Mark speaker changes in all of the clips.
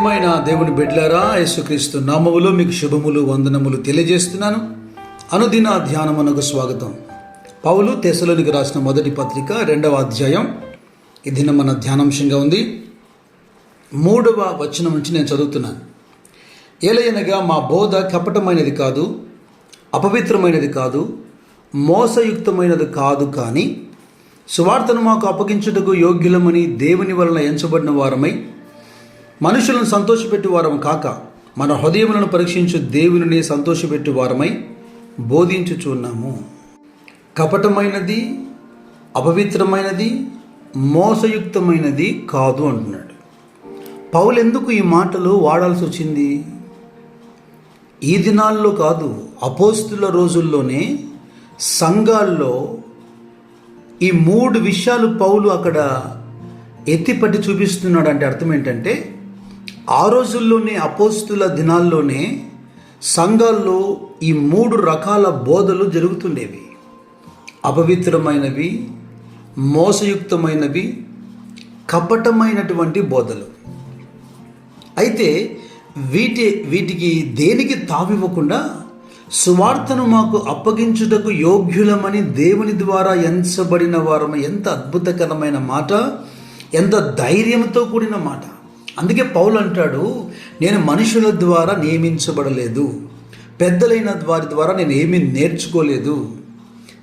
Speaker 1: ప్రియమైన దేవుని బిడ్లారా యేసుక్రీస్తు నామములో మీకు శుభములు వందనములు తెలియజేస్తున్నాను. అనుదిన ధ్యానమునకు స్వాగతం. పౌలు తెసలోనికి రాసిన మొదటి పత్రిక రెండవ అధ్యాయం. ఇది మన ధ్యానాంశంగా ఉంది. మూడవ వచనం నుంచి నేను చదువుతున్నాను. ఏలయనగా మా బోధ కపటమైనది కాదు అపవిత్రమైనది కాదు మోసయుక్తమైనది కాదు కానీ సువార్తను మాకు అప్పగించుటకు యోగ్యులమని దేవుని వలన ఎంచబడిన వారమై మనుషులను సంతోషపెట్టు వారం కాక మన హృదయములను పరీక్షించు దేవుని సంతోషపెట్టు వారమై బోధించుచున్నాము కపటమైనది అపవిత్రమైనది మోసయుక్తమైనది కాదు అంటున్నాడు. పౌలు ఎందుకు ఈ మాటలు వాడాల్సి వచ్చింది? ఈ దినాల్లో కాదు అపోస్తుల రోజుల్లోనే సంఘాల్లో ఈ మూడు విషయాలు పౌలు అక్కడ ఎత్తిపట్టి చూపిస్తున్నాడు అంటే అర్థం ఏంటంటే ఆ రోజుల్లోనే అపోస్తుల దినాల్లోనే సంఘాల్లో ఈ మూడు రకాల బోధలు జరుగుతుండేవి. అపవిత్రమైనవి మోసయుక్తమైనవి కపటమైనటువంటి బోధలు. అయితే వీటి వీటికి దేనికి తావివ్వకుండా సువార్తను మాకు అప్పగించుటకు యోగ్యులమని దేవుని ద్వారా ఎంచబడిన వారము ఎంత అద్భుతకరమైన మాట ఎంత ధైర్యంతో కూడిన మాట. అందుకే పౌలు అంటాడు నేను మనుషుల ద్వారా నియమించబడలేదు పెద్దలైన వారి ద్వారా నేను ఏమీ నేర్చుకోలేదు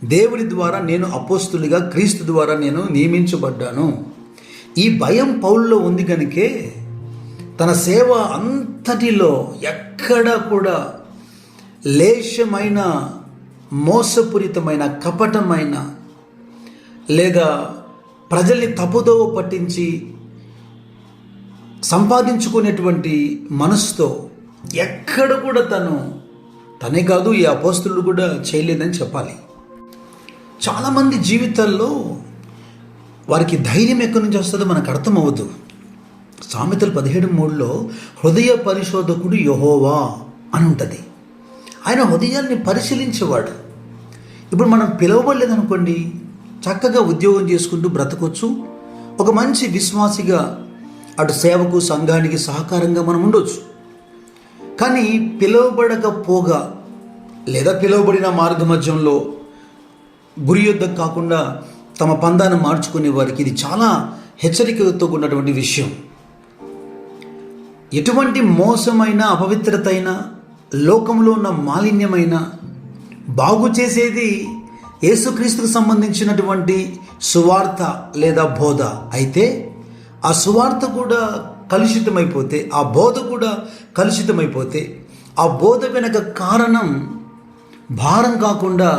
Speaker 1: దేవుడి ద్వారా నేను అపోస్తులుగా క్రీస్తు ద్వారా నేను నియమించబడ్డాను. ఈ భయం పౌల్లో ఉంది కనుకే తన సేవ అంతటిలో ఎక్కడ కూడా లేశమైన మోసపూరితమైన కపటమైన లేదా ప్రజల్ని తప్పుదోవ పట్టించి సంపాదించుకునేటువంటి మనసుతో ఎక్కడ కూడా తను తనే కాదు ఈ అపోస్తులు కూడా చేయలేదని చెప్పాలి. చాలామంది జీవితాల్లో వారికి ధైర్యం ఎక్కడి నుంచి వస్తుందో మనకు అర్థమవ్వదు. సామెతలు పదిహేడు మూడులో హృదయ పరిశోధకుడు యహోవా అని ఉంటుంది. ఆయన హృదయాన్ని పరిశీలించేవాడు. ఇప్పుడు మనం పిలవబడలేదనుకోండి చక్కగా ఉద్యోగం చేసుకుంటూ బ్రతకొచ్చు ఒక మంచి విశ్వాసిగా అటు సేవకు సంఘానికి సహకారంగా మనం ఉండొచ్చు. కానీ పిలువబడకపోగా లేదా పిలువబడిన మార్గ మధ్యంలో గురి యుద్ధం కాకుండా తమ పందాన్ని మార్చుకునే వారికి ఇది చాలా హెచ్చరికతో ఉన్నటువంటి విషయం. ఎటువంటి మోసమైన అపవిత్రత అయినా లోకంలో ఉన్న మాలిన్యమైన బాగు చేసేది యేసుక్రీస్తుకు సంబంధించినటువంటి సువార్త లేదా బోధ. అయితే ఆ సువార్త కూడా కలుషితమైపోతే ఆ బోధ కూడా కలుషితమైపోతే ఆ బోధ వెనక కారణం భారం కాకుండా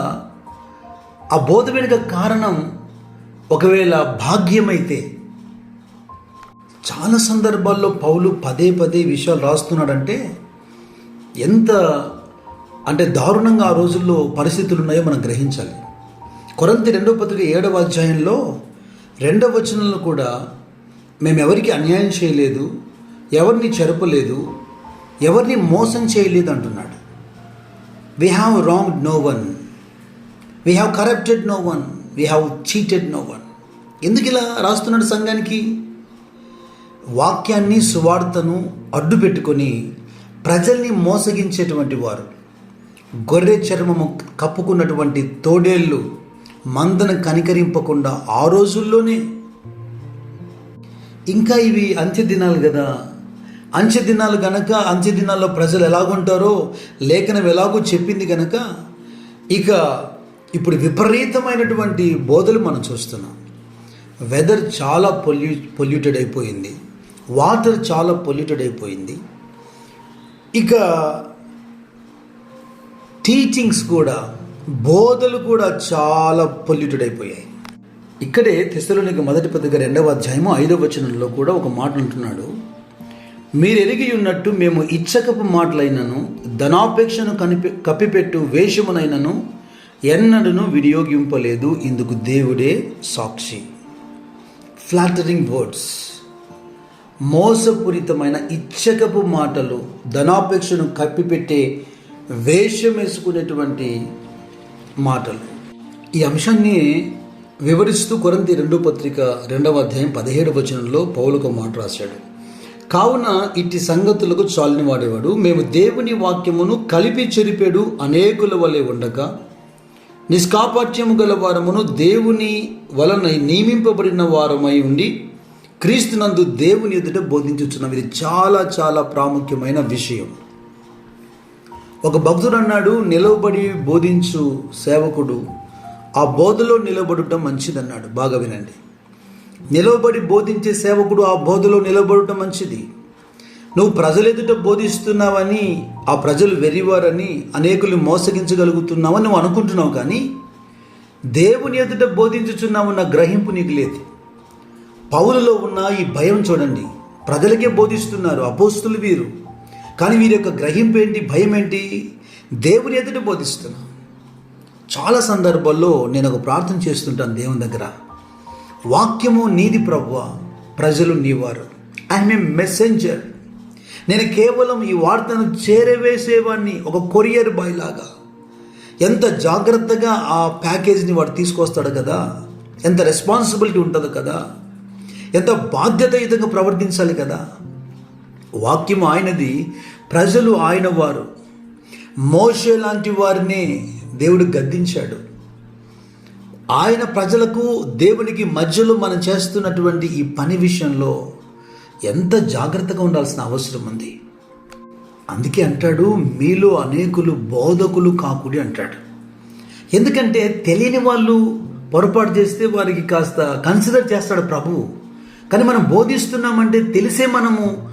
Speaker 1: ఆ బోధ వెనుక కారణం ఒకవేళ భాగ్యమైతే చాలా సందర్భాల్లో పౌలు పదే పదే విషయాలు రాస్తున్నాడంటే ఎంత అంటే దారుణంగా ఆ రోజుల్లో పరిస్థితులు ఉన్నాయో మనం గ్రహించాలి. కొరంతి రెండవ పత్రిక ఏడవ అధ్యాయంలో రెండవ వచనంలో కూడా మేమెవరికి అన్యాయం చేయలేదు ఎవరిని చెరపలేదు ఎవరిని మోసం చేయలేదు అంటున్నాడు. We have wrong no one we have corrupted no one we have cheated no one ఎందుకు ఇలా రాస్తున్నాడు సంఘానికి? వాక్యాన్ని సువార్తను అడ్డు పెట్టుకొని ప్రజల్ని మోసగించేటువంటి వారు గొర్రె చర్మము కప్పుకున్నటువంటి తోడేళ్ళు మందను కనికరింపకుండా ఆ రోజుల్లోనే ఇంకా ఇవి అంత్య దినాలు కదా. అంత్య దినాలు గనక అంత్య దినాల్లో ప్రజలు ఎలాగుంటారో లేఖనం ఎలాగో చెప్పింది గనక ఇక ఇప్పుడు విపరీతమైనటువంటి బోధలు మనం చూస్తున్నాం. వెదర్ చాలా పొల్యూ పొల్యూటెడ్ అయిపోయింది. వాటర్ చాలా పొల్యూటెడ్ అయిపోయింది. ఇక టీచింగ్స్ కూడా బోధలు కూడా చాలా పొల్యూటెడ్ అయిపోయాయి. ఇక్కడే తెసలోనికి మొదటి పత్రిక రెండవ అధ్యాయము ఐదవ వచనంలో కూడా ఒక మాట ఉంటున్నాడు. మీరు ఎరిగి ఉన్నట్టు మేము ఇచ్చకపు మాటలైనను ధనాపేక్షను కనిపి కప్పిపెట్టు వేషమునైనను ఎన్నడను వినియోగింపలేదు. ఇందుకు దేవుడే సాక్షి. ఫ్లాటరింగ్ వర్డ్స్ మోసపూరితమైన ఇచ్చకపు మాటలు ధనాపేక్షను కప్పిపెట్టే వేషం వేసుకునేటువంటి మాటలు. ఈ అంశాన్ని వివరిస్తూ కొరంతి రెండో పత్రిక రెండవ అధ్యాయం పదిహేడు వచనంలో పౌలకు మాట రాశాడు. కావున ఇట్టి సంగతులకు చాలని వాడేవాడు మేము దేవుని వాక్యమును కలిపి చెరిపేడు అనేకుల వలె ఉండగా నిష్కాపాఠ్యము గల వారమును దేవుని వలన నియమింపబడిన వారమై ఉండి క్రీస్తునందు దేవుని ఎదుట బోధించుచున్నాం ఇది చాలా చాలా ప్రాముఖ్యమైన విషయం. ఒక భక్తుడు అన్నాడు నిలవబడి బోధించు సేవకుడు ఆ బోధలో నిలబడటం మంచిదన్నాడు. బాగా వినండి. నిలవబడి బోధించే సేవకుడు ఆ బోధలో నిలబడటం మంచిది. నువ్వు ప్రజల ఎదుట బోధిస్తున్నావని ఆ ప్రజలు వెరివారని అనేకులు మోసగించగలుగుతున్నావని నువ్వు అనుకుంటున్నావు కానీ దేవుని ఎదుట బోధించుచున్నావన్న గ్రహింపు నీకు లేదు. పౌరులో ఉన్న ఈ భయం చూడండి. ప్రజలకే బోధిస్తున్నారు. అపోస్తులు వీరు. కానీ వీరి యొక్క గ్రహింపు ఏంటి? భయం ఏంటి? దేవుని ఎదుట బోధిస్తున్నా చాలా సందర్భాల్లో నేను ఒక ప్రార్థన చేస్తుంటాను దేవుని దగ్గర. వాక్యము నీది ప్రభువ ప్రజలు నీవారు. ఐఎమ్ ఏ మెసెంజర్ నేను కేవలం ఈ వార్తను చేరవేసేవాడిని ఒక కొరియర్ బాయ్ లాగా. ఎంత జాగ్రత్తగా ఆ ప్యాకేజ్ని వాడు తీసుకొస్తాడు కదా? ఎంత రెస్పాన్సిబిలిటీ ఉంటుంది కదా? ఎంత బాధ్యతయుతంగా ప్రవర్తించాలి కదా? వాక్యం ఆయనది ప్రజలు ఆయన వారు. మోసే లాంటి వారిని దేవుడు గద్దించాడు. ఆయన ప్రజలకు దేవునికి మధ్యలో మనం చేస్తున్నటువంటి ఈ పని విషయంలో ఎంత జాగ్రత్తగా ఉండాల్సిన అవసరం ఉంది. అందుకే అంటాడు మీలో అనేకులు బోధకులు కాకుడి అంటాడు. ఎందుకంటే తెలియని వాళ్ళు పొరపాటు చేస్తే వారికి కాస్త కన్సిడర్ చేస్తాడు ప్రభువు కానీ మనం బోధిస్తున్నామంటే తెలిసే మనము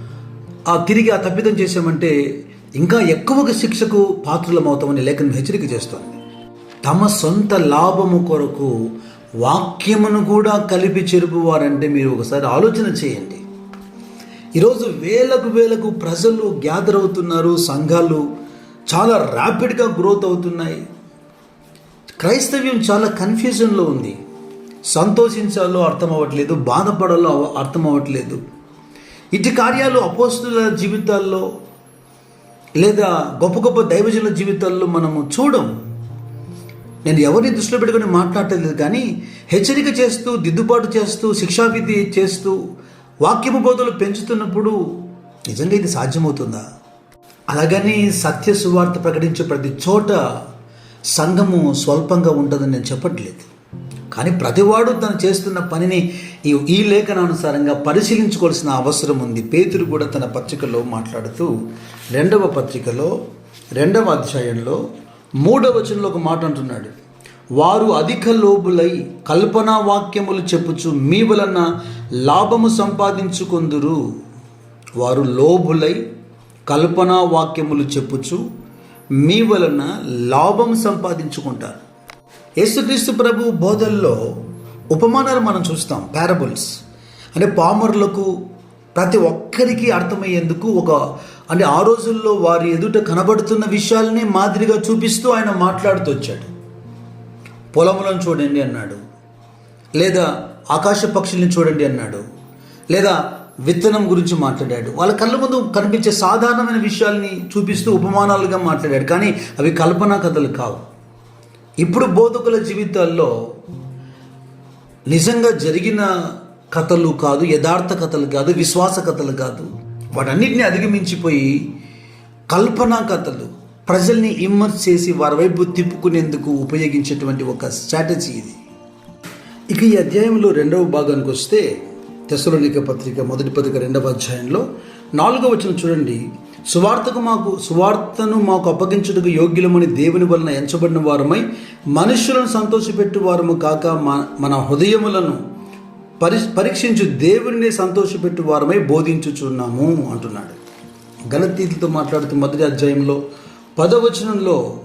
Speaker 1: ఆ తిరిగి ఆ తప్పిదం చేసామంటే ఇంకా ఎక్కువగా శిక్షకు పాత్రలమవుతామని లేఖనం హెచ్చరిక చేస్తోంది. తమ సొంత లాభము కొరకు వాక్యమును కూడా కలిపి చెరుపువారంటే మీరు ఒకసారి ఆలోచన చేయండి. ఈరోజు వేలకు వేలకు ప్రజలు గ్యాదర్ అవుతున్నారు సంఘాలు చాలా ర్యాపిడ్గా గ్రోత్ అవుతున్నాయి. క్రైస్తవ్యం చాలా కన్ఫ్యూజన్లో ఉంది. సంతోషించాలో అర్థం అవ్వట్లేదు బాధపడాలో అర్థం అవ్వట్లేదు ఇటు కార్యాలు అపోస్తుల జీవితాల్లో లేదా గొప్ప గొప్ప దైవజనుల జీవితాల్లో మనము చూడం. నేను ఎవరిని దృష్టిలో పెట్టుకొని మాట్లాడలేదు కానీ హెచ్చరిక చేస్తూ దిద్దుబాటు చేస్తూ శిక్షావిధి చేస్తూ వాక్యము బోధలు పెంచుతున్నప్పుడు నిజంగా ఇది సాధ్యమవుతుందా? అలాగని సత్య సువార్త ప్రకటించే ప్రతి చోట సంఘము స్వల్పంగా ఉంటుందని నేను చెప్పట్లేదు. కానీ ప్రతివాడు తను చేస్తున్న పనిని ఈ ఈ లేఖనానుసారంగా పరిశీలించుకోవాల్సిన అవసరం ఉంది. పేతురు కూడా తన పత్రికలో మాట్లాడుతూ రెండవ పత్రికలో రెండవ అధ్యాయంలో మూడవ వచనంలో ఒక మాట అంటున్నాడు. వారు అధిక లోబులై కల్పనా వాక్యములు చెప్పుచు మీ వలన లాభము సంపాదించుకొందురు. వారు లోబులై కల్పనా వాక్యములు చెప్పుచు మీ వలన లాభం సంపాదించుకుంటారు. యేసుక్రీస్తు ప్రభు బోధల్లో ఉపమానాలు మనం చూస్తాం పారబుల్స్ అంటే పామరులకు ప్రతి ఒక్కరికి అర్థమయ్యేందుకు ఒక అంటే ఆ రోజుల్లో వారి ఎదుట కనబడుతున్న విషయాలనే మాదిరిగా చూపిస్తూ ఆయన మాట్లాడుతూ వచ్చాడు. పొలములను చూడండి అన్నాడు. లేదా ఆకాశ పక్షుల్ని చూడండి అన్నాడు. లేదా విత్తనం గురించి మాట్లాడాడు. వాళ్ళ కళ్ళ ముందు కనిపించే సాధారణమైన విషయాల్ని చూపిస్తూ ఉపమానాలుగా మాట్లాడాడు. కానీ అవి కల్పనా కథలు కావు. ఇప్పుడు బోధకుల జీవితాల్లో నిజంగా జరిగిన కథలు కాదు యథార్థ కథలు కాదు విశ్వాస కథలు కాదు. వాటన్నిటిని అధిగమించిపోయి కల్పనా కథలు ప్రజల్ని ఇమ్మర్స్ చేసి వారి వైపు తిప్పుకునేందుకు ఉపయోగించేటువంటి ఒక స్ట్రాటజీ ఇది. ఇక ఈ అధ్యాయంలో రెండవ భాగానికి వస్తే తెసలోనిక పత్రిక మొదటి పత్రిక రెండవ అధ్యాయంలో నాలుగవ వచ్చిన చూడండి. సువార్తకు మాకు సువార్తను మాకు అప్పగించుటకు యోగ్యులమని దేవుని వలన ఎంచబడిన వారమై మనుషులను సంతోషపెట్టు వారము కాక మా- మన హృదయములను పరి పరీక్షించు దేవుడిని సంతోషపెట్టు వారమై బోధించుచున్నాము అంటున్నాడు. గలతీతులతో మాట్లాడుతూ మొదటి అధ్యాయంలో పదవచనంలో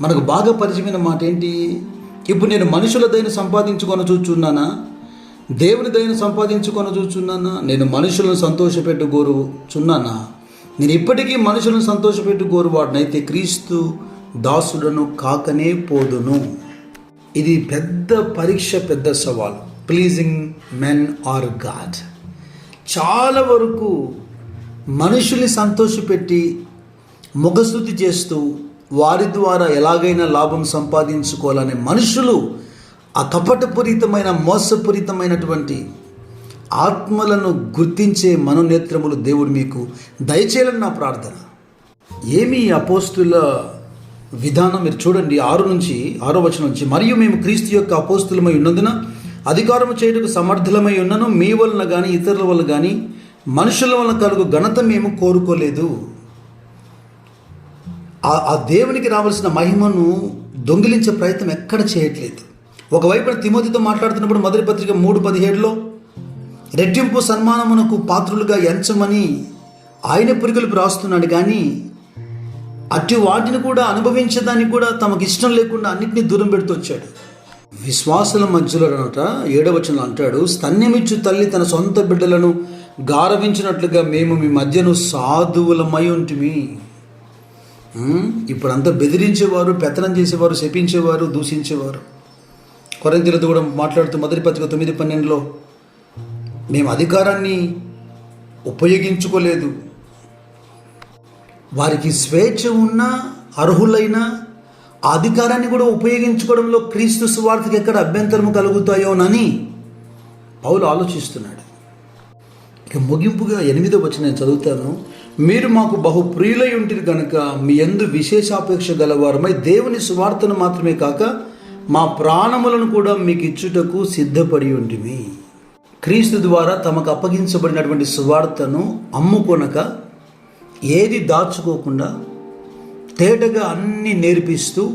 Speaker 1: మనకు బాగా పరిచయమైన మాట ఏంటి? ఇప్పుడు నేను మనుషుల దయను సంపాదించుకొని చూచున్నానా? దేవుని దయను సంపాదించుకొని చూచున్నానా? నేను మనుషులను సంతోషపెట్టు కోరుచున్నానా నేను ఇప్పటికీ మనుషులను సంతోషపెట్టు కోరువాడినైతే క్రీస్తు దాసులను కాకనే పోదును. ఇది పెద్ద పరీక్ష పెద్ద సవాల్. ప్లీజింగ్ మెన్ ఆర్ గాడ్ చాలా వరకు మనుషుల్ని సంతోషపెట్టి ముఖస్థుతి చేస్తూ వారి ద్వారా ఎలాగైనా లాభం సంపాదించుకోవాలనే మనుషులు ఆ కపటపూరితమైన మోసపూరితమైనటువంటి ఆత్మలను గుర్తించే మనోనేత్రములు దేవుడు మీకు దయచేయాలని నా ప్రార్థన. ఏమి అపోస్తుల విధానం మీరు చూడండి ఆరు నుంచి ఆరో వచనం నుంచి. మరియు మేము క్రీస్తు యొక్క అపోస్తులమై ఉన్నందున అధికారము చేయుటకు సమర్థులమై ఉన్నను. మీ వలన కానీ ఇతరుల వల్ల కానీ మనుషుల వలన కలుగు ఘనత మేము కోరుకోలేదు. ఆ- ఆ దేవునికి రావాల్సిన మహిమను దొంగిలించే ప్రయత్నం ఎక్కడ చేయట్లేదు. ఒకవైపున తిమోతితో మాట్లాడుతున్నప్పుడు మొదటి పత్రిక మూడు పదిహేడులో రెట్టింపు సన్మానమునకు పాత్రులుగా ఎంచమని ఆయన పురుగులు రాస్తున్నాడు కానీ అట్టి వాటిని కూడా అనుభవించడానికి కూడా తమకు ఇష్టం లేకుండా అన్నింటినీ దూరం పెడుతూ వచ్చాడు. విశ్వాసుల మధ్యలో అనట ఏడవచనంలో అంటాడు స్తన్యమిచ్చు తల్లి తన సొంత బిడ్డలను గారవించినట్లుగా మేము మీ మధ్యను సాధువులమై ఉంటిమి. ఇప్పుడంతా బెదిరించేవారు పెత్తనం చేసేవారు శపించేవారు దూషించేవారు. కొరంతీలతో కూడా మాట్లాడుతూ మొదటి పత్రిక తొమ్మిది పన్నెండులో మేము అధికారాన్ని ఉపయోగించుకోలేదు. వారికి స్వేచ్ఛ ఉన్న అర్హులైన ఆ అధికారాన్ని కూడా ఉపయోగించుకోవడంలో క్రీస్తు సువార్తకి ఎక్కడ అభ్యంతరము కలుగుతాయోనని పౌలు ఆలోచిస్తున్నాడు. ఇక ముగింపుగా ఎనిమిదో వచ్చి నేను చదువుతాను. మీరు మాకు బహు ప్రియులై ఉంటుంది కనుక మీ ఎందు విశేషాపేక్ష గలవారమై దేవుని సువార్తను మాత్రమే కాక మా ప్రాణములను కూడా మీకు ఇచ్చుటకు సిద్ధపడి ఉంటిమి. క్రీస్తు ద్వారా తమకు అప్పగించబడినటువంటి సువార్తను అమ్ముకొనక ఏది దాచుకోకుండా తేటగా అన్నీ నేర్పిస్తూ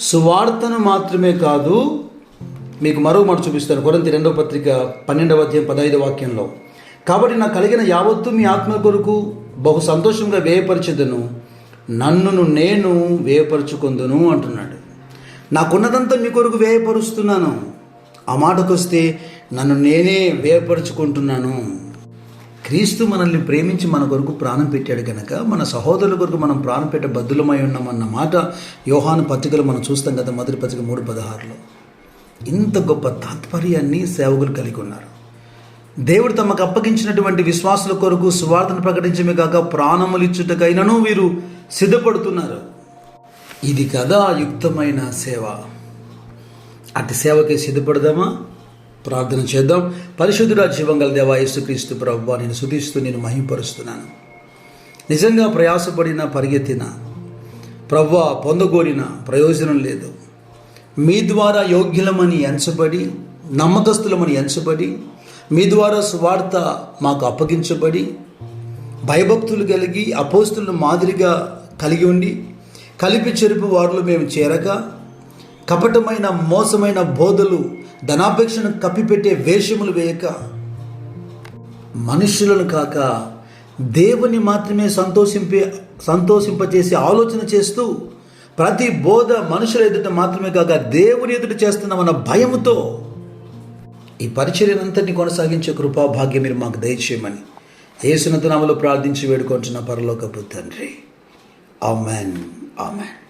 Speaker 1: సువార్తను మాత్రమే కాదు మీకు మరో మాట చూపిస్తాను. కొరంతి రెండవ పత్రిక పన్నెండవ అధ్యాయం పదహైదు వాక్యంలో. కాబట్టి నాకు కలిగిన యావత్తు మీ ఆత్మ కొరకు బహు సంతోషంగా వ్యయపరచదును. నన్నును నేను వ్యయపరచుకుందును అంటున్నాడు. నాకున్నదంతా మీ కొరకు వ్యయపరుస్తున్నాను. ఆ మాటకొస్తే నన్ను నేనే వేర్పరుచుకుంటున్నాను. క్రీస్తు మనల్ని ప్రేమించి మన కొరకు ప్రాణం పెట్టాడు కనుక మన సహోదరుల కొరకు మనం ప్రాణం పెట్టే బద్దులమై ఉన్నామన్న మాట యోహాను పత్రికలు మనం చూస్తాం కదా మొదటి పత్రిక మూడు పదహారులో. ఇంత గొప్ప తాత్పర్యాన్ని సేవకులు కలిగి ఉన్నారు. దేవుడు తమకు అప్పగించినటువంటి విశ్వాసుల కొరకు సువార్తను ప్రకటించమే కాక ప్రాణములు ఇచ్చుటకైనను వీరు సిద్ధపడుతున్నారు. ఇది కదా యుక్తమైన సేవ. అటు సేవకి సిద్ధపడదామా? ప్రార్థన చేద్దాం. పరిశుద్ధుడా జీవంగల దేవా యేసుక్రీస్తు ప్రభు నేను శుధిస్తూ నేను మహింపరుస్తున్నాను. నిజంగా ప్రయాసపడిన పరిగెత్తిన ప్రవ్వ పొందగోరిన ప్రయోజనం లేదు. మీ ద్వారా యోగ్యులమని ఎంచబడి నమ్మకస్తులమని ఎంచబడి మీ ద్వారా సువార్త మాకు అప్పగించబడి భయభక్తులు కలిగి అపోస్తులను మాదిరిగా కలిగి ఉండి కలిపి చెరుపు వారిలో మేము చేరక కపటమైన మోసమైన బోధలు ధనాపేక్షను కప్పిపెట్టే వేషములు వేయక మనుషులను కాక దేవుని మాత్రమే సంతోషింపే సంతోషింపచేసి ఆలోచన చేస్తూ ప్రతి బోధ మనుషుల ఎదుట మాత్రమే కాక దేవుని ఎదుట చేస్తున్నామన్న భయముతో ఈ పరిచర్యనంతటిని కొనసాగించే కృపా భాగ్యం మీరు మాకు దయచేయమని ఏసునంత నామలో ప్రార్థించి వేడుకుంటున్న పరలోకపు తండ్రి. ఆమెన్. ఆమెన్.